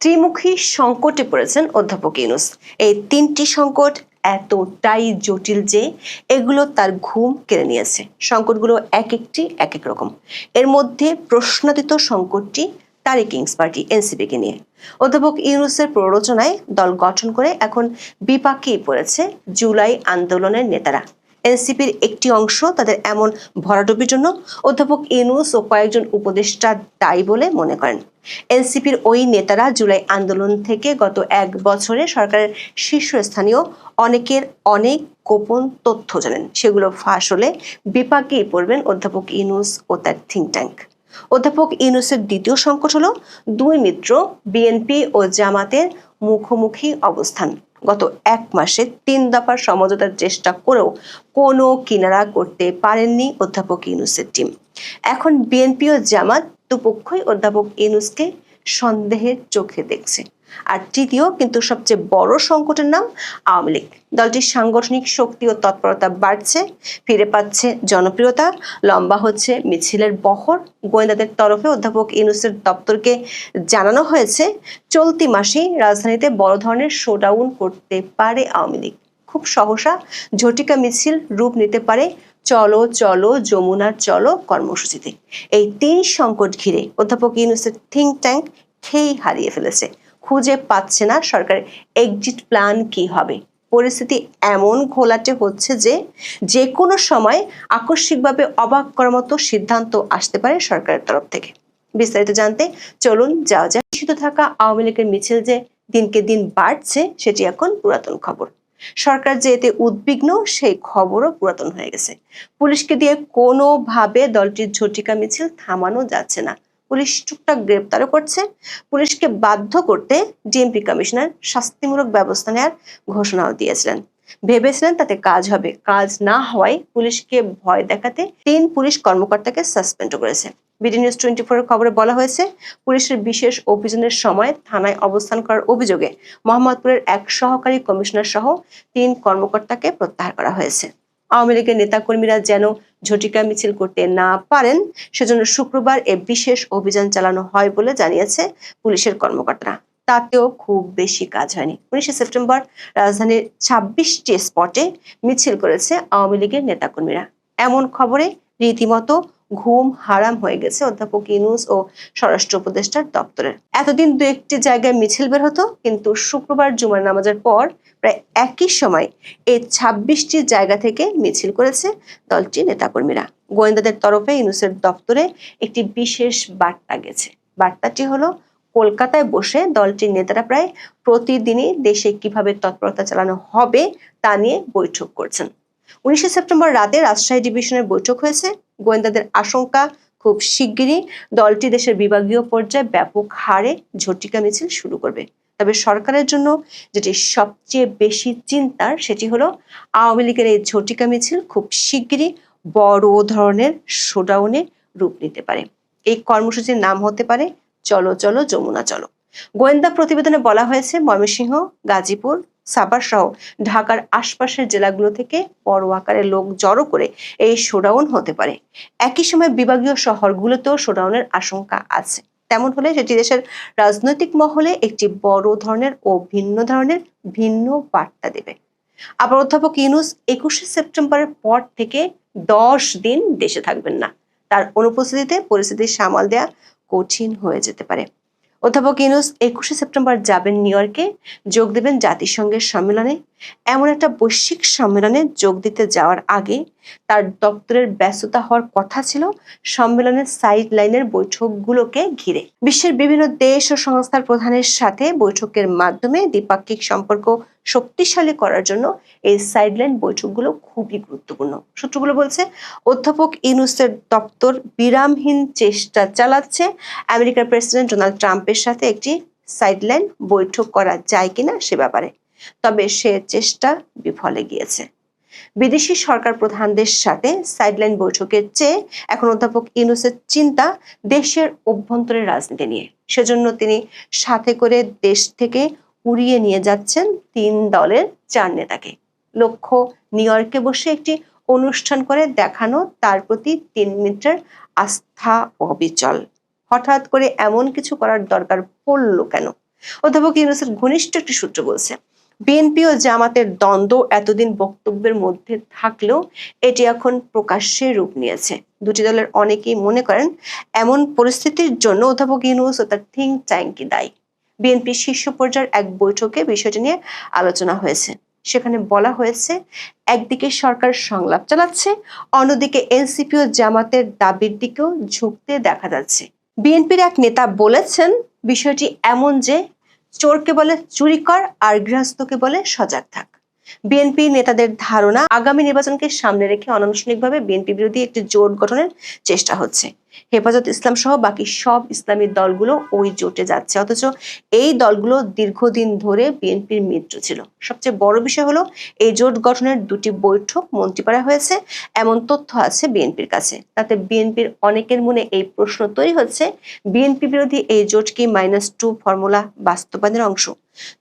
ত্রিমুখী সংকটে পড়েছেন অধ্যাপক ইউনুস। এই তিনটি সংকট এতটাই জটিল যে এগুলো তার ঘুম কেড়ে নিয়েছে। সংকটগুলো এক একটি এক এক রকম। এর মধ্যে প্রশ্নাতীত সংকটটি তারি কিংস পার্টি, এনসিপিকে নিয়ে। অধ্যাপক ইউনুসের প্ররোচনায় দল গঠন করে এখন বিপাকেই পড়েছে জুলাই আন্দোলনের নেতারা। এনসিপির একটি অংশ তাদের এমন ভরাডুবির জন্য অধ্যাপক ইউনুস ও কয়েকজন উপদেষ্টা দায়ী বলে মনে করেন। এনসিপির ওই নেতারা জুলাই আন্দোলন থেকে গত এক বছরে সরকারের শীর্ষস্থানীয় অনেকের অনেক গোপন তথ্য জানেন। সেগুলো ফাঁস হলে বিপাকেই পড়বেন অধ্যাপক ইউনুস ও তার থিঙ্ক ট্যাঙ্ক অধ্যাপক ইউনুসের দ্বিতীয় সংকট হল দুই মিত্র, বিএনপি ও জামাতের মুখোমুখি অবস্থান। গত এক মাসে তিন দফার সমঝোতার চেষ্টা করেও কোনো কিনারা করতে পারেননি অধ্যাপক ইউনুসের টিম এখন বিএনপি ও জামাত দুপক্ষই অধ্যাপক ইউনুসকে সন্দেহের চোখে দেখছে। আর তৃতীয়, কিন্তু সবচেয়ে বড় সংকটের নাম, আওয়ামী লীগ। দলটির সাংগঠনিক শক্তি ও তৎপরতা বাড়ছে, ফিরে পাচ্ছে জনপ্রিয়তা, লম্বা হচ্ছে মিছিলের বহর। গোয়েন্দাদের তরফে অধ্যাপক ইউনুসের দপ্তরকে জানানো হয়েছে, চলতি মাসেই রাজধানীতে বড় ধরনের শোডাউন করতে পারে আওয়ামী লীগ। খুব সহসা ঝটিকা মিছিল রূপ নিতে পারে চলো চলো যমুনার চলো, কর্মসূচিতে। এই তিন সংকট ঘিরে অধ্যাপক ইউনুসের থিঙ্ক ট্যাঙ্ক খেই হারিয়ে ফেলেছে। খুঁজে পাচ্ছে না সরকারের এক্সিট প্ল্যান কি হবে। পরিস্থিতি এমন ঘোলাটে হচ্ছে যে যে কোনো সময় আকস্মিকভাবে অবাক করার মতো সিদ্ধান্ত আসতে পারে সরকারের তরফ থেকে। বিস্তারিত জানতে চলুন, যাওয়া যাক। নিষিদ্ধ থাকা আওয়ামী লীগের মিছিল যে দিনকে দিন বাড়ছে, সেটি এখন পুরাতন খবর। সরকার যে এতে উদ্বিগ্ন, সেই খবরও পুরাতন হয়ে গেছে। পুলিশকে দিয়ে কোনোভাবে দলটির ঝটিকা মিছিল থামানো যাচ্ছে না। পুলিশ টুকটাক গ্রেপ্তারও করছে। পুলিশকে বাধ্য করতে ডিএমপি কমিশনার শাস্তিমূলক ব্যবস্থা নেওয়ার ঘোষণাও দিয়েছিলেন। ভেবেছিলেন তাতে কাজ হবে। কাজ না হওয়ায় পুলিশকে ভয় দেখাতে তিন পুলিশ কর্মকর্তাকে সাসপেন্ড করেছে। বিডি নিউজ টোয়েন্টি ফোরের খবরে বলা হয়েছে, পুলিশের বিশেষ অভিযানের সময় থানায় অবস্থান করার অভিযোগে মোহাম্মদপুরের এক সহকারী কমিশনার সহ তিন কর্মকর্তাকে প্রত্যাহার করা হয়েছে। আওয়ামী লীগের নেতাকর্মীরা যেন ঝটিকা মিছিল করতে না পারেন, সেজন্য শুক্রবার এ বিশেষ অভিযান চালানো হয় বলে জানিয়েছে পুলিশের কর্মকর্তারা। তাতেও খুব বেশি কাজ হয়নি। উনিশে সেপ্টেম্বর রাজধানীর ছাব্বিশটি স্পটে মিছিল করেছে আওয়ামী লীগের নেতাকর্মীরা। এমন খবরে রীতিমতো ঘুম হারাম হয়ে গেছে অধ্যাপক ইনুস ও স্বরাষ্ট্র উপদেষ্টার দপ্তরের। এতদিন দু একটি জায়গায় মিছিল বের হতো, কিন্তু শুক্রবার জুমার নামাজের পর প্রায় একই সময় এই ছাব্বিশটি জায়গা থেকে মিছিল করেছে দলটির নেতাকর্মীরা। গোয়েন্দাদের তরফে ইনুসের দপ্তরে একটি বিশেষ বার্তা গেছে। বার্তাটি হলো কলকাতায় বসে দলটির নেতারা প্রায় প্রতিদিনই দেশে কীভাবে তৎপরতা চালানো হবে তা নিয়ে বৈঠক করছেন। উনিশে সেপ্টেম্বর রাতে রাজশাহী ডিভিশনের বৈঠক হয়েছে। গোয়েন্দাদের আশঙ্কা, খুব শিগগিরই দলটি দেশের বিভাগীয় পর্যায়ে ব্যাপক হারে ঝটিকা মিছিল শুরু করবে। তবে সরকারের জন্য যেটি সবচেয়ে বেশি চিন্তার সেটি হলো, আওয়ামী লীগের এই ঝটিকা মিছিল খুব শিগগিরই বড় ধরনের শোডাউনে রূপ নিতে পারে। এই কর্মসূচির নাম হতে পারে চলো চলো, যমুনা, চলো। গোয়েন্দা প্রতিবেদনে বলা হয়েছে, ময়মনসিংহ, গাজীপুর, সাভার সহ ঢাকার আশপাশের জেলাগুলো থেকে বড় আকারে লোক জড়ো করে এই শোডাউন হতে পারে। একই সময় বিভাগীয় শহরগুলোতেও শোডাউনের আশঙ্কা আছে। তেমন হলে সেটি দেশের রাজনৈতিক মহলে একটি বড় ধরনের ও ভিন্ন ধরনের ভিন্ন বার্তা দেবে। আবার অধ্যাপক ইউনুস একুশে সেপ্টেম্বরের পর থেকে দশ দিন দেশে থাকবেন না। তার অনুপস্থিতিতে পরিস্থিতি সামাল দেয়া কঠিন হয়ে যেতে পারে। অধ্যাপক ইনুস একুশে সেপ্টেম্বর যাবেন নিউ ইয়র্কে, যোগ দেবেন জাতিসংঘের সম্মেলনে। এমন একটা বৈশ্বিক সম্মেলনে যোগ দিতে যাওয়ার আগে তার দপ্তরের ব্যস্ততা হওয়ার কথা ছিল সম্মেলনের সাইড লাইনের বৈঠকগুলোকে ঘিরে। বিশ্বের বিভিন্ন দেশ ও সংস্থার প্রধানের সাথে বৈঠকের মাধ্যমে দ্বিপাক্ষিক সম্পর্ক শক্তিশালী করার জন্য এই সাইড সাইডলাইন বৈঠকগুলো খুবই গুরুত্বপূর্ণ। সূত্রগুলো বলছে, অধ্যাপক ইউনুসের দপ্তর বিরামহীন চেষ্টা চালাচ্ছে। আমেরিকার প্রেসিডেন্ট ডোনাল্ড ট্রাম্পের সাথে একটি সাইডলাইন বৈঠক করা যায় কিনা সে ব্যাপারে। তবে সে চেষ্টা বিফলে গিয়েছে। বিদেশি সরকার প্রধানদের সাথে সাইডলাইন বৈঠকের চেয়ে এখন অধ্যাপক ইউনুসের চিন্তা দেশের অভ্যন্তরের রাজনীতি নিয়ে। সেজন্য তিনি সাথে করে দেশ থেকে উড়িয়ে নিয়ে যাচ্ছেন তিন দলের চার নেতাকে। লক্ষ্য, নিউ ইয়র্কে বসে একটি অনুষ্ঠান করে দেখানো তার প্রতি তিন মিটার আস্থা অবিচল। হঠাৎ করে এমন কিছু করার দরকার পড়ল কেন? অধ্যাপক ইউনুসের ঘনিষ্ঠ একটি সূত্র বলছে বিএনপি ও জামাতের দ্বন্দ্ব এতদিন বক্তব্যের মধ্যে থাকলেও এটি এখন প্রকাশ্যে রূপ নিয়েছে। দুটি দলের অনেকেই মনে করেন, এমন পরিস্থিতির জন্য অধ্যাপক ইউনুস ও তার থিঙ্ক ট্যাঙ্কি দায়ী। বিএনপি শীর্ষ পর্যায়ের এক বৈঠকে বিষয়টি নিয়ে আলোচনা হয়েছে। সেখানে বলা হয়েছে, একদিকে সরকার সংলাপ চালাচ্ছে, অন্যদিকে এনসিপি ও জামাতের দাবির দিকেও ঝুঁকতে দেখা যাচ্ছে। বিএনপির এক নেতা বলেছেন, বিষয়টি এমন যে চোরকে বলে চুরি কর, আর গৃহস্থকে বলে সজাগ থাক। বিএনপি নেতাদের ধারণা, আগামী নির্বাচনকে সামনে রেখে অনানুষ্ঠানিকভাবে বিএনপি বিরোধী একটি জোট গঠনের চেষ্টা হচ্ছে। হেফাজত ইসলাম সহ বাকি সব ইসলামী দলগুলো ওই জোটে যাচ্ছে। অথচ এই দলগুলো দীর্ঘদিন ধরে বিএনপির মিত্র ছিল। সবচেয়ে বড় বিষয় হলো, এই জোট গঠনের দুটি বৈঠক মন্ত্রীপাড়া হয়েছে। এমন তথ্য আছে বিএনপির কাছে। তাতে বিএনপির অনেকের মনে এই প্রশ্ন তৈরি হচ্ছে, বিএনপি বিরোধী এই জোট কি মাইনাস টু ফর্মুলা বাস্তবায়নের অংশ?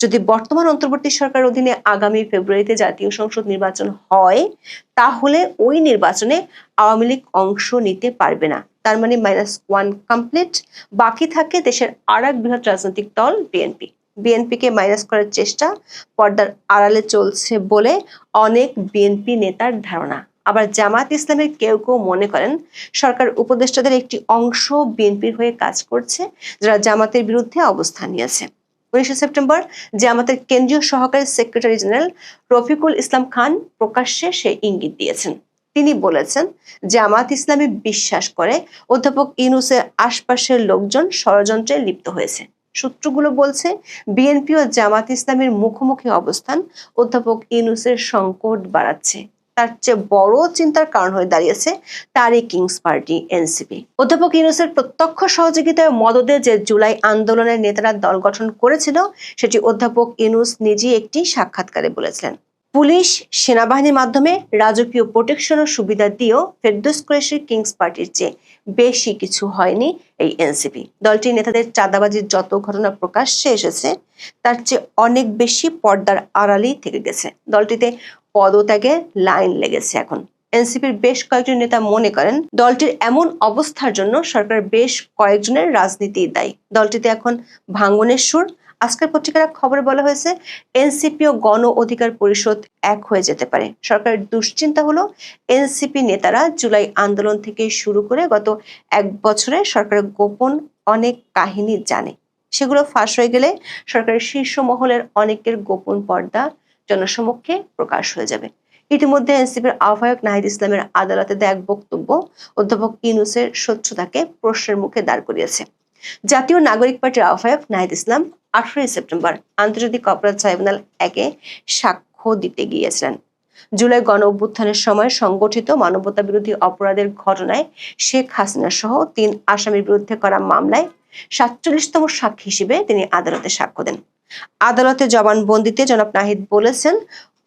যদি বর্তমান অন্তর্বর্তী সরকার অধীনে আগামী ফেব্রুয়ারিতে জাতীয় সংসদ নির্বাচন হয়, তাহলে ওই নির্বাচনে আওয়ামী লীগ অংশ নিতে পারবে না। তার মানে মাইনাস ওয়ান কমপ্লিট বাকি থাকে দেশের আর এক বৃহৎ রাজনৈতিক দল বিএনপি বিএনপিকে মাইনাস করার চেষ্টা পর্দার আড়ালে চলছে বলে অনেক বিএনপি নেতার ধারণা। আবার জামাত ইসলামের কেউ কেউ মনে করেন, সরকার উপদেষ্টাদের একটি অংশ বিএনপির হয়ে কাজ করছে, যারা জামাতের বিরুদ্ধে অবস্থান নিয়েছে। উনিশে সেপ্টেম্বর জামাতের কেন্দ্রীয় সহকারী সেক্রেটারি জেনারেল রফিকুল ইসলাম খান প্রকাশ্যে সে ইঙ্গিত দিয়েছেন। তিনি বলেছেন জামাত ইসলামী বিশ্বাস করে অধ্যাপক ইউনুসের আশপাশের লোকজন ষড়যন্ত্রে লিপ্ত হয়েছে। সূত্রগুলো বলছে, বিএনপি ও জামাত ইসলামের মুখোমুখি অবস্থান অধ্যাপক ইউনুসের সংকট বাড়াচ্ছে। তার চেয়ে বড় চিন্তার কারণ হয়ে দাঁড়িয়েছে তারই কিংস পার্টি, এনসিপি। অধ্যাপক ইউনুসের প্রত্যক্ষ সহযোগিতায় মদদে যে জুলাই আন্দোলনের নেতারা দল গঠন করেছিল, সেটি অধ্যাপক ইউনুস নিজেই একটি সাক্ষাৎকারে বলেছিলেন। পুলিশ সেনাবাহিনীর মাধ্যমে রাজকীয় প্রোটেকশন ও সুবিধা দিয়েও ফেরদোস কুরেশির কিংস পার্টির চেয়ে বেশি কিছু হয়নি এই এনসিপি দলটির নেতাদের চাঁদাবাজির যত ঘটনা প্রকাশ্যে এসেছে, তার চেয়ে অনেক বেশি পর্দার আড়ালেই থেকে গেছে। দলটিতে পদত্যাগে লাইন লেগেছে এখন। এনসিপির বেশ কয়েকজন নেতা মনে করেন, দলটির এমন অবস্থার জন্য সরকার বেশ কয়েকজনের রাজনীতি দায়ী। দলটিতে এখন ভাঙ্গনের সুর আজকের পত্রিকার খবরে বলা হয়েছে, এনসিপি ও গণ অধিকার পরিষদ এক হয়ে যেতে পারে। সরকারের দুশ্চিন্তা হলো, এনসিপি নেতারা জুলাই আন্দোলন থেকে শুরু করে গত এক বছরে সরকারের গোপন অনেক কাহিনী জানে। সেগুলো ফাঁস হয়ে গেলে সরকারের শীর্ষ মহলের অনেকের গোপন পর্দা জনসমক্ষে প্রকাশ হয়ে যাবে। ইতিমধ্যে এনসিপির আহ্বায়ক নাহিদ ইসলামের আদালতে দেয়া এক বক্তব্য অধ্যাপক ইউনুসের স্বচ্ছতাকে প্রশ্নের মুখে দাঁড় করিয়েছে। জাতীয় নাগরিক পার্টির আহ্বায়ক নাহিদ ইসলাম আঠারোই সেপ্টেম্বর আন্তর্জাতিক অপরাধ ট্রাইব্যুনাল একে সাক্ষ্য দিতে গিয়েছিলেন। জুলাই গণ অভ্যুত্থানের সময় সংগঠিত মানবতা বিরোধী অপরাধের ঘটনায় শেখ হাসিনা সহ তিন আসামির বিরুদ্ধে করা মামলায় সাতচল্লিশতম সাক্ষী হিসেবে তিনি আদালতে সাক্ষ্য দেন। আদালতে জবানবন্দিতে জনাব নাহিদ বলেছেন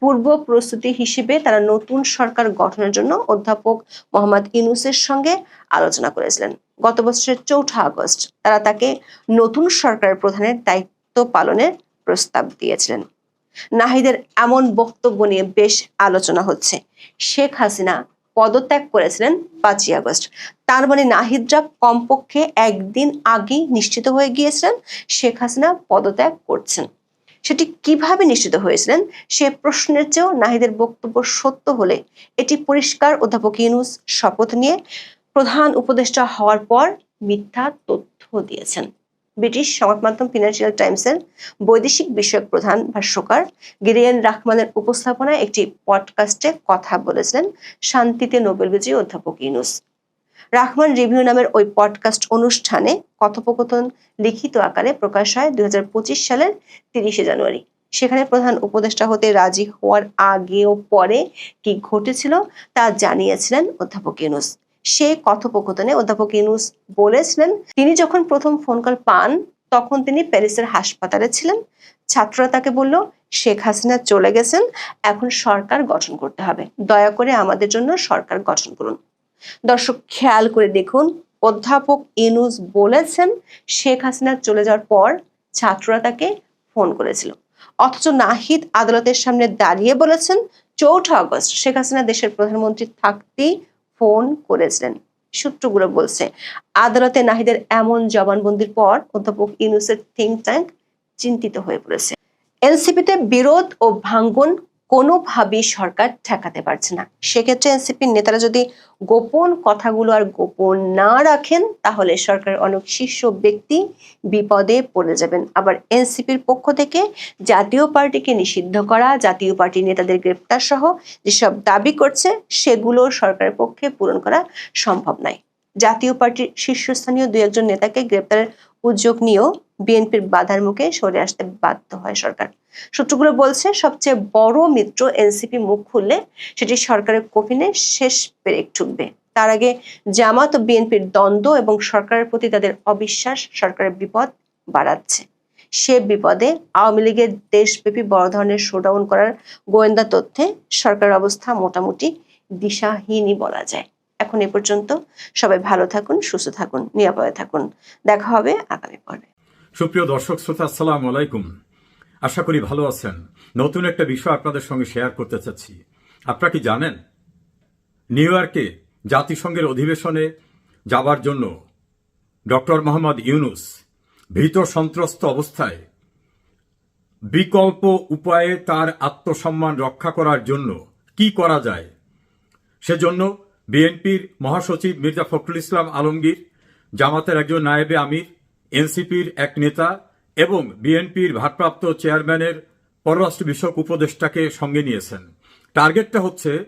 পূর্ব প্রস্তুতি হিসেবে তারা নতুন সরকার গঠনের জন্য অধ্যাপক মোহাম্মদ ইউনুসের সঙ্গে আলোচনা করেছিলেন। গত বছরের চৌঠা আগস্ট তারা তাকে নতুন সরকারের প্রধানের দায়িত্ব পালনের প্রস্তাব দিয়েছিলেন। নাহিদের এমন বক্তব্য নিয়ে বেশ আলোচনা হচ্ছে। শেখ হাসিনা পদত্যাগ করেছিলেন পাঁচই আগস্ট। তার মানে নাহিদরা কমপক্ষে একদিন আগেই নিশ্চিত হয়ে গিয়েছিলেন শেখ হাসিনা পদত্যাগ করছেন। সেটি কীভাবে নিশ্চিত হয়েছিলেন সে প্রশ্নের চেয়েও নাহিদের বক্তব্য সত্য হলে এটি পরিষ্কার অধ্যাপক ইউনুস শপথ নিয়ে প্রধান উপদেষ্টা হওয়ার পর মিথ্যা তথ্য দিয়েছেন। ব্রিটিশ সংবাদ মাধ্যম ফিনান্সিয়াল টাইমসের বৈদেশিক বিষয়ক প্রধান ভাষ্যকার গিরিয়ান রাহমানের উপস্থাপনায় একটি পডকাস্টে কথা বলেছিলেন শান্তিতে নোবেল বিজয়ী অধ্যাপক ইউনুস। রাহমান রিভিউ নামের ওই পডকাস্ট অনুষ্ঠানে কথোপকথন লিখিত আকারে প্রকাশ হয় দুই হাজার পঁচিশ সালের তিরিশে জানুয়ারি। সেখানে প্রধান উপদেষ্টা হতে রাজি হওয়ার আগে ও পরে কি ঘটেছিল তা জানিয়েছিলেন অধ্যাপক ইউনুস। সে কথোপকথনে অধ্যাপক ইউনুস বলেছিলেন, তিনি যখন প্রথম ফোন কল পান, তখন তিনি প্যারিসের হাসপাতালে ছিলেন। ছাত্ররা তাকে বলল, শেখ হাসিনা চলে গেছেন, এখন সরকার গঠন করতে হবে। দয়া করে আমাদের জন্য সরকার গঠন করুন। দর্শক, খেয়াল করে দেখুন, অধ্যাপক ইনুস বলেছেন, শেখ হাসিনা চলে যাওয়ার পর ছাত্ররা তাকে ফোন করেছিল। অথচ নাহিদ আদালতের সামনে দাঁড়িয়ে বলেছেন, চৌঠা আগস্ট শেখ হাসিনা দেশের প্রধানমন্ত্রী থাকতেই ফোন করেছিলেন। সূত্রগুলো বলছে, আদালতে নাহিদের এমন জবানবন্দির পর অধ্যাপক ইনুসের থিঙ্ক ট্যাঙ্ক চিন্তিত হয়ে পড়েছে। এনসিপিতে বিরোধ ও ভাঙ্গন কোনোভাবেই সরকার ঠেকাতে পারছে না। সেক্ষেত্রে এনসিপির নেতারা যদি গোপন কথাগুলো আর গোপন না রাখেন, তাহলে সরকারের অনেক শীর্ষ ব্যক্তি বিপদে পড়ে যাবেন। আবার এনসিপির পক্ষ থেকে জাতীয় পার্টিকে নিষিদ্ধ করা, জাতীয় পার্টির নেতাদের গ্রেপ্তার সহ যেসব দাবি করছে, সেগুলো সরকারের পক্ষে পূরণ করা সম্ভব নয়। জাতীয় পার্টির শীর্ষস্থানীয় দু একজন নেতাকে গ্রেপ্তারের উদ্যোগ নিয়েও বিএনপির বাধার মুখে সরে আসতে বাধ্য হয় সরকার। সূত্রগুলো বলছে, সবচেয়ে বড় মিত্র এনসিপি মুখ খুললে সেটি সরকারের কফিনে শেষ পেরেক ঠুকবে। তার আগে জামাত ও বিএনপির দ্বন্দ্ব এবং সরকারের প্রতি তাদের অবিশ্বাস সরকারের বিপদ বাড়াচ্ছে। সে বিপদে আওয়ামী লীগের দেশব্যাপী বড় ধরনের শোডাউন করার গোয়েন্দা তথ্যে সরকারের অবস্থা মোটামুটি দিশাহীনই বলা যায়। এখন এ পর্যন্ত সবাই ভালো থাকুন, সুস্থ থাকুন, নিরাপদে থাকুন। দেখা হবে আগামী পর্বে। সুপ্রিয় দর্শক, শ্রোতা, আসসালামু আলাইকুম। আশা করি ভালো আছেন। নতুন একটা বিষয় আপনাদের সঙ্গে শেয়ার করতে চাচ্ছি। আপনারা কি জানেন? নিউ ইয়র্কে জাতিসংঘের অধিবেশনে যাবার জন্য ডক্টর মোহাম্মদ ইউনুস ভীত সন্ত্রস্ত অবস্থায় বিকল্প উপায়ে তার আত্মসম্মান রক্ষা করার জন্য কি করা যায়? সেজন্য বিএনপির মহাসচিব মির্জা ফখরুল ইসলাম আলমগীর, জামাতের একজন নায়েবে আমির, এনসিপির এক নেতা এবং বিএনপির ভারপ্রাপ্ত চেয়ারম্যানের পররাষ্ট্র বিষয়ক উপদেষ্টাকে সঙ্গে নিয়েছেন। টার্গেটটা হচ্ছে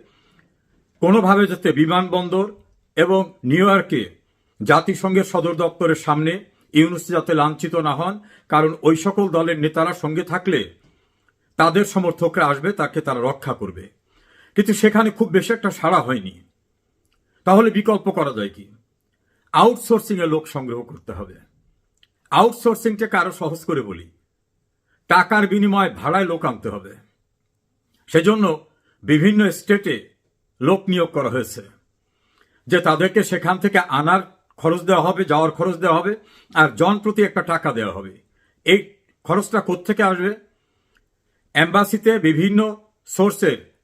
কোনোভাবে যাতে বিমানবন্দর এবং নিউ ইয়র্কে জাতিসংঘের সদর দপ্তরের সামনে ইউনুস যাতে লাঞ্ছিত না হন, কারণ ওই সকল দলের নেতারা সঙ্গে থাকলে তাদের সমর্থকরা আসবে, তাকে তারা রক্ষা করবে। কিন্তু সেখানে খুব বেশি একটা সাড়া হয়নি। তাহলে বিকল্প করা যায় কি? আউটসোর্সিংয়ে লোক সংগ্রহ করতে হবে। আউটসোর্সিংটাকে আরও সহজ করে বলি। টাকার বিনিময়ে ভাড়ায় লোক আনতে হবে। সেজন্য বিভিন্ন স্টেটে লোক নিয়োগ করা হয়েছে। যে তাদেরকে সেখান থেকে আনার খরচ দেওয়া হবে, যাওয়ার খরচ দেওয়া হবে, আর জন প্রতি একটা টাকা দেওয়া হবে। এই খরচটা কোত্থেকে আসবে? অ্যাম্বাসিতে বিভিন্ন সোর্সের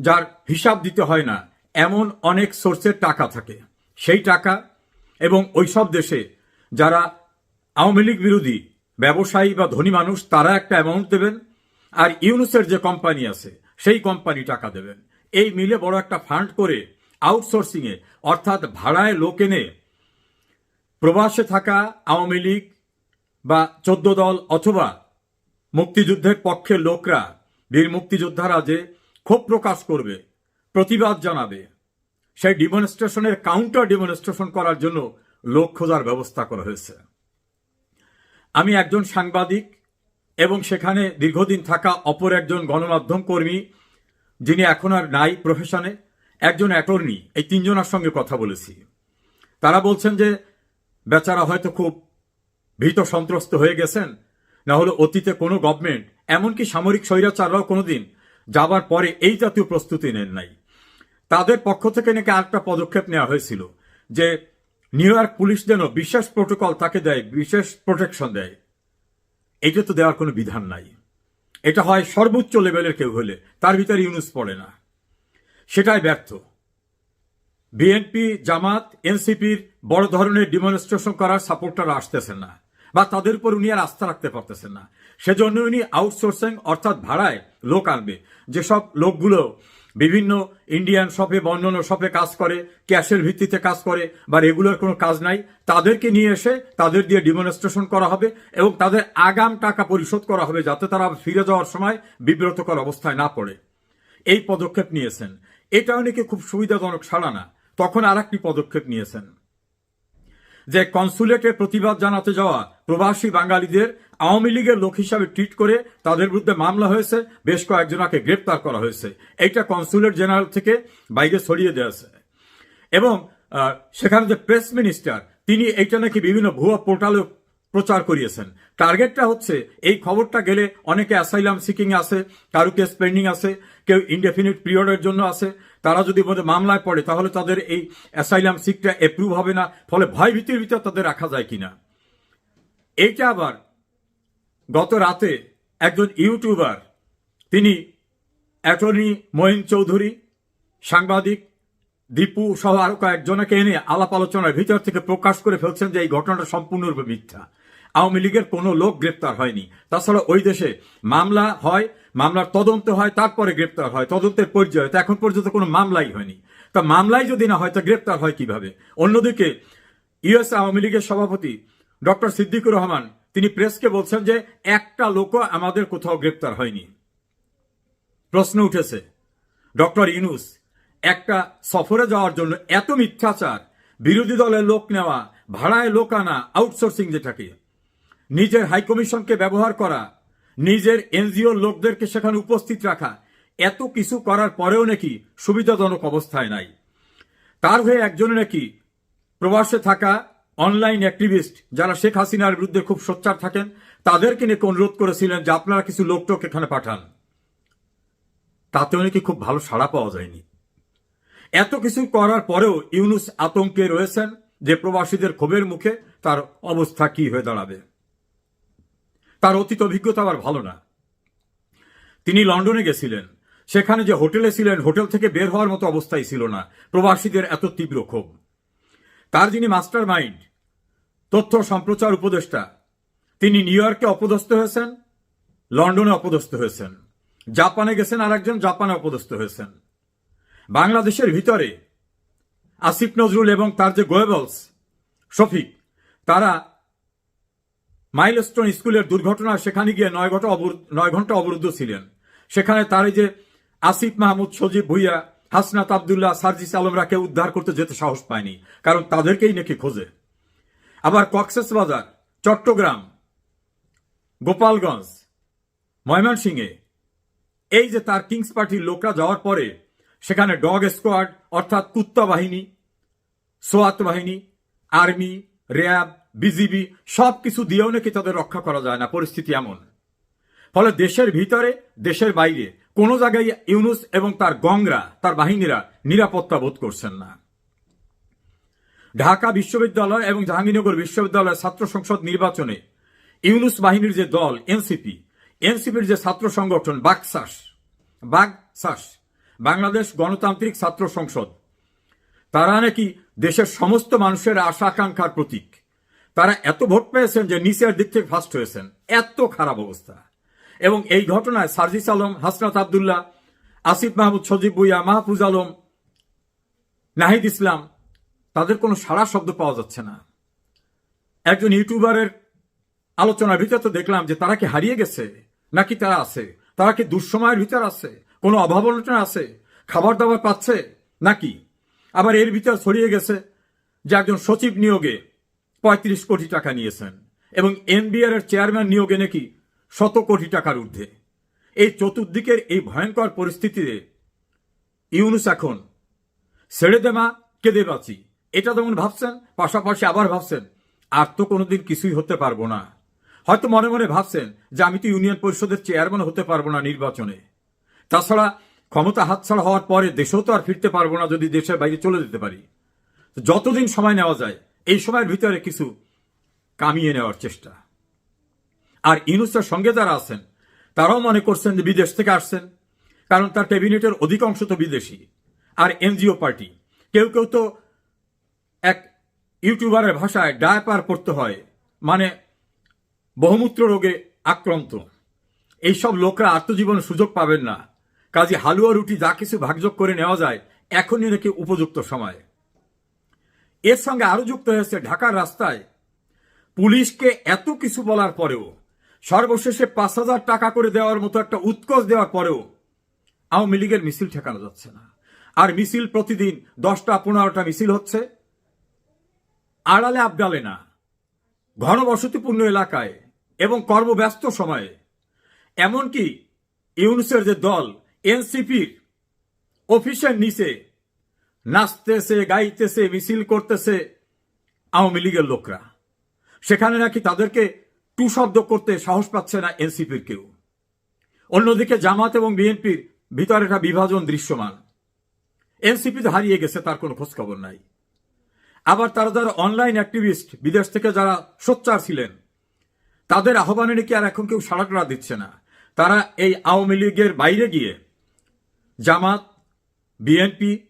যার হিসাব দিতে হয় না, এমন অনেক সোর্সের টাকা থাকে। সেই টাকা এবং ওইসব দেশে যারা আওয়ামী লীগ বিরোধী, ব্যবসায়ী বা ধনী মানুষ, তারা একটা অ্যামাউন্ট দেবেন, আর ইউনুসের যে কোম্পানি আছে, সেই কোম্পানি টাকা দেবেন। এই মিলে বড় একটা ফান্ড করে আউটসোর্সিং এ, অর্থাৎ ভাড়ায় লোক এনে প্রবাসে থাকা আওয়ামী লীগ বা চোদ্দ দল অথবা মুক্তিযুদ্ধের পক্ষের লোকরা, বীর মুক্তিযোদ্ধারা যে ক্ষোভ প্রকাশ করবে, প্রতিবাদ জানাবে, সেই ডিমনস্ট্রেশনের কাউন্টার ডিমনস্ট্রেশন করার জন্য লোক খোঁজার ব্যবস্থা করা হয়েছে। আমি একজন সাংবাদিক এবং সেখানে দীর্ঘদিন থাকা অপর একজন গণমাধ্যম কর্মী, যিনি এখন আর নাই প্রফেশনে একজন অ্যাটর্নি এই তিনজনের সঙ্গে কথা বলেছি। তারা বলছেন যে, বেচারা হয়তো খুব ভীত সন্ত্রস্ত হয়ে গেছেন, না হলে অতীতে কোনো গভর্নমেন্ট এমনকি সামরিক স্বৈরাচাররাও কোনোদিন যাবার পরে এই জাতীয় প্রস্তুতি নেন নাই। তাদের পক্ষ থেকে নাকি আরেকটা পদক্ষেপ নেওয়া হয়েছিল, যে নিউ ইয়র্ক পুলিশ যেন বিশেষ প্রোটোকল তাকে দেয়, বিশেষ প্রোটেকশন দেয়, এটা তো দেওয়ার কোনো বিধান নাই। এটা হয় সর্বোচ্চ লেভেলের কেউ হলে, তার ভিতরে ইউনুস পড়ে না। সেটাই ব্যর্থ। বিএনপি, জামাত, এনসিপির বড় ধরনের ডিমনস্ট্রেশন করার সাপোর্টাররা আসতেছেন না, বা তাদের উপর উনি আর আস্থা রাখতে পারতেছেন না। সেজন্য উনি আউটসোর্সিং অর্থাৎ ভাড়ায় লোক আনবে। যেসব লোকগুলো বিভিন্ন ইন্ডিয়ান শপে বন্ধন শপে কাজ করে ক্যাশের ভিত্তিতে কাজ করে, বা রেগুলার কোনো কাজ নাই, তাদেরকে নিয়ে এসে তাদের দিয়ে ডিমনস্ট্রেশন করা হবে এবং তাদের আগাম টাকা পরিশোধ করা হবে যাতে তারা ফিরে যাওয়ার সময় বিব্রতকর অবস্থায় না পড়ে। এই পদক্ষেপ নিয়েছেন। এটা অনেকে খুব সুবিধাজনক ছাড়া না। তখন আর একটি পদক্ষেপ নিয়েছেন। যে কনসুলেটে প্রতিবাদ জানাতে যাওয়া প্রবাসী বাঙালিদের আওয়ামী লীগের লোক হিসাবে ট্রিট করে তাদের বিরুদ্ধে মামলা হয়েছে, বেশ কয়েকজনকে গ্রেপ্তার করা হয়েছে। এইটা কনসুলেট জেনারেল থেকে বাইরে ছড়িয়ে দিয়েছে এবং সেখানে যে প্রেস মিনিস্টার, তিনি এইটা নাকি বিভিন্ন ভুয়া পোর্টালে প্রচার করিয়েছেন। টার্গেটটা হচ্ছে, এই খবরটা গেলে অনেকে অ্যাসাইলাম সিকিং আছে কারও কেস পেন্ডিং আছে, কেউ ইনডেফিনিট পিরিয়ডের জন্য আছে তারা যদি মামলায় পড়ে, তাহলে তাদের এই অ্যাসাইলাম সিকটা অ্যাপ্রুভ হবে না। ফলে ভয় ভীতির তাদের রাখা যায় কিনা? এইটা আবার গত রাতে একজন ইউটিউবার, তিনি অ্যাটর্নি মঈন চৌধুরী, সাংবাদিক, দীপু সহ আরও কয়েকজনকে এনে আলাপ আলোচনার ভিতর থেকে প্রকাশ করে ফেলছেন যে এই ঘটনাটা সম্পূর্ণরূপে মিথ্যা। আওয়ামী লীগের কোনো লোক গ্রেপ্তার হয়নি। তাছাড়া ওই দেশে মামলা হয় মামলার তদন্ত হয়, তারপরে গ্রেপ্তার হয়, তদন্তের পর্যায়ে। তো এখন পর্যন্ত কোনো মামলাই হয়নি। তা মামলাই যদি না হয়, তা গ্রেপ্তার হয় কীভাবে? অন্যদিকে, ইউএস আওয়ামী লীগের সভাপতি ডক্টর সিদ্দিকুর রহমান, তিনি প্রেসকে বলছেন যে, একটা লোকও আমাদের কোথাও গ্রেপ্তার হয়নি। প্রশ্ন উঠেছে, ডক্টর ইনুস একটা সফরে যাওয়ার জন্য এত মিথ্যাচার, বিরোধী দলের লোক নেওয়া, ভাড়ায় লোক আনা, আউটসোর্সিং যেটাকে, নিজের হাইকমিশনকে ব্যবহার করা নিজের এনজিওর লোকদেরকে সেখানে উপস্থিত রাখা। এত কিছু করার পরেও নাকি সুবিধাজনক অবস্থায় নাই। তার হয়ে একজনে নাকি প্রবাসে থাকা অনলাইন অ্যাক্টিভিস্ট যারা শেখ হাসিনার বিরুদ্ধে খুব সোচ্চার থাকেন, তাদেরকে নাকি অনুরোধ করেছিলেন যে আপনারা কিছু লোকটোক এখানে পাঠান। তাতেও নাকি খুব ভালো সাড়া পাওয়া যায়নি। এত কিছু করার পরেও ইউনুস আতঙ্কে রয়েছেন যে প্রবাসীদের ক্ষোভের মুখে তার অবস্থা কি হয়ে দাঁড়াবে। তার অতীত অভিজ্ঞতা আবার ভালো না। তিনি লন্ডনে গেছিলেন। সেখানে যে হোটেলে ছিলেন, হোটেল থেকে বের হওয়ার মতো অবস্থাই ছিল না। প্রবাসীদের এত তীব্র ক্ষোভ। তার যিনি মাস্টার মাইন্ড, তথ্য সম্প্রচার উপদেষ্টা, তিনি নিউ ইয়র্কে অপদস্থ হয়েছেন, লন্ডনে অপদস্থ হয়েছেন। জাপানে গেছেন আর একজন জাপানে অপদস্থ হয়েছেন। বাংলাদেশের ভিতরে আসিফ নজরুল এবং তার যে গোয়েবলস, শফিক, তারা মাইলস্টোন স্কুলের দুর্ঘটনা, সেখানে গিয়ে নয় অবরুদ্ধ, নয় ঘণ্টা অবরুদ্ধ ছিলেন। সেখানে তার যে আসিফ মাহমুদ, সজীব ভুইয়া, হাসনাত আবদুল্লাহ, সার্জিস আলমরা কেউ উদ্ধার করতে যেতে সাহস পায়নি, কারণ তাদেরকেই নাকি খোঁজে। আবার কক্সেস বাজার চট্টগ্রাম, গোপালগঞ্জ, ময়মনসিংহে, এই যে তার কিংস পার্টির লোকরা যাওয়ার পরে, সেখানে ডগ স্কোয়াড, অর্থাৎ কুত্তা বাহিনী, সোয়াত বাহিনী, আর্মি, র্যাব বিজিবি সব কিছু দিয়েও নাকি তাদের রক্ষা করা যায় না, পরিস্থিতি এমন। ফলে দেশের ভিতরে, দেশের বাইরে, কোনো জায়গায় ইউনুস এবং তার গংরা তার বাহিনীরা নিরাপত্তা বোধ করছেন না। ঢাকা বিশ্ববিদ্যালয় এবং জাহাঙ্গীরনগর বিশ্ববিদ্যালয়ের ছাত্র সংসদ নির্বাচনে ইউনুস বাহিনীর যে দল, এনসিপি, এনসিপির যে ছাত্র সংগঠন বাকসাস বাকসাস বাংলাদেশ গণতান্ত্রিক ছাত্র সংসদ, তারা নাকি দেশের সমস্ত মানুষের আশা আকাঙ্ক্ষার প্রতীক। তারা এত ভোট পেয়েছেন যে নিচের দিক থেকে ফার্স্ট হয়েছেন। এত খারাপ অবস্থা। এবং এই ঘটনায় সার্জিস আলম, হাসনাত আবদুল্লাহ, আসিফ মাহমুদ, সজীব বুইয়া মাহফুজ আলম, নাহিদ ইসলাম, তাদের কোনো সারা শব্দ পাওয়া যাচ্ছে না। একজন ইউটিউবারের আলোচনার ভিতরে তো দেখলাম যে তারা কি হারিয়ে গেছে, নাকি তারা আছে? তারা কি দুঃসময়ের ভিতর আছে? কোনো অভাব অনটন আছে? খাবার দাবার পাচ্ছে নাকি? আবার এর ভিতর ছড়িয়ে গেছে যে একজন সচিব নিয়োগে পঁয়ত্রিশ কোটি টাকা নিয়েছেন। এবং এনবিআর এর চেয়ারম্যান নিয়োগে নাকি শত কোটি টাকার ঊর্ধ্বে। এই চতুর্দিকের এই ভয়ঙ্কর পরিস্থিতিতে ইউনুস এখন ছেড়ে দেমা কেঁদে বাঁচি। এটা যেমন ভাবছেন, পাশাপাশি আবার ভাবছেন, আর তো কোনোদিন কিছুই হতে পারব না। হয়তো মনে মনে ভাবছেন যে আমি তো ইউনিয়ন পরিষদের চেয়ারম্যান হতে পারব না নির্বাচনে। তাছাড়া ক্ষমতা হাতছাড়া হওয়ার পরে দেশেও তো আর ফিরতে পারব না যদি দেশের বাইরে চলে যেতে পারি। যতদিন সময় নেওয়া যায় এই সময়ের ভিতরে কিছু কামিয়ে নেওয়ার চেষ্টা। আর ইনুসের সঙ্গে যারা আছেন, তারাও মনে করছেন যে বিদেশ থেকে আসছেন, কারণ তার ক্যাবিনেটের অধিকাংশ তো বিদেশি। আর এনজিও পার্টি, কেউ কেউ তো এক ইউটিউবারের ভাষায় ডায়াপার পড়তে হয় মানে বহুমূত্র রোগে আক্রান্ত। এইসব লোকরা আত্মজীবনের সুযোগ পাবেন না। কাজে হালুয়া রুটি যা কিছু ভাগযোগ করে নেওয়া যায়, এখনই নাকি উপযুক্ত সময়। এর সঙ্গে আরও যুক্ত হয়েছে ঢাকার রাস্তায়। পুলিশকে এত কিছু বলার পরেও, সর্বশেষে পাঁচ হাজার টাকা করে দেওয়ার মতো একটা উৎকোচ দেওয়ার পরেও আওয়ামী লীগের মিছিল ঠেকানো যাচ্ছে না। আর মিছিল প্রতিদিন দশটা পনেরোটা মিছিল হচ্ছে। আড়ালে আবডালে না। ঘনবসতিপূর্ণ এলাকায় এবং কর্মব্যস্ত সময়ে। এমনকি ইউনুসের যে দল, এনসিপির অফিসের নিচে নাচতেছে, গাইতেছে, মিছিল করতেছে আওয়ামী লীগের লোকরা। সেখানে নাকি তাদেরকে টু শব্দ করতে সাহস পাচ্ছে না এনসিপির কেউ। অন্যদিকে জামাত এবং বিএনপির ভিতরে একটা বিভাজন দৃশ্যমান। এনসিপি তো হারিয়ে গেছে, তার কোনো খোঁজখবর নাই। আবার তারা যারা অনলাইন অ্যাক্টিভিস্ট, বিদেশ থেকে যারা সোচ্চার ছিলেন, তাদের আহ্বানে নাকি আর এখন কেউ সাড়া দিচ্ছে না। তারা এই আওয়ামী লীগের বাইরে গিয়ে জামাত, বিএনপি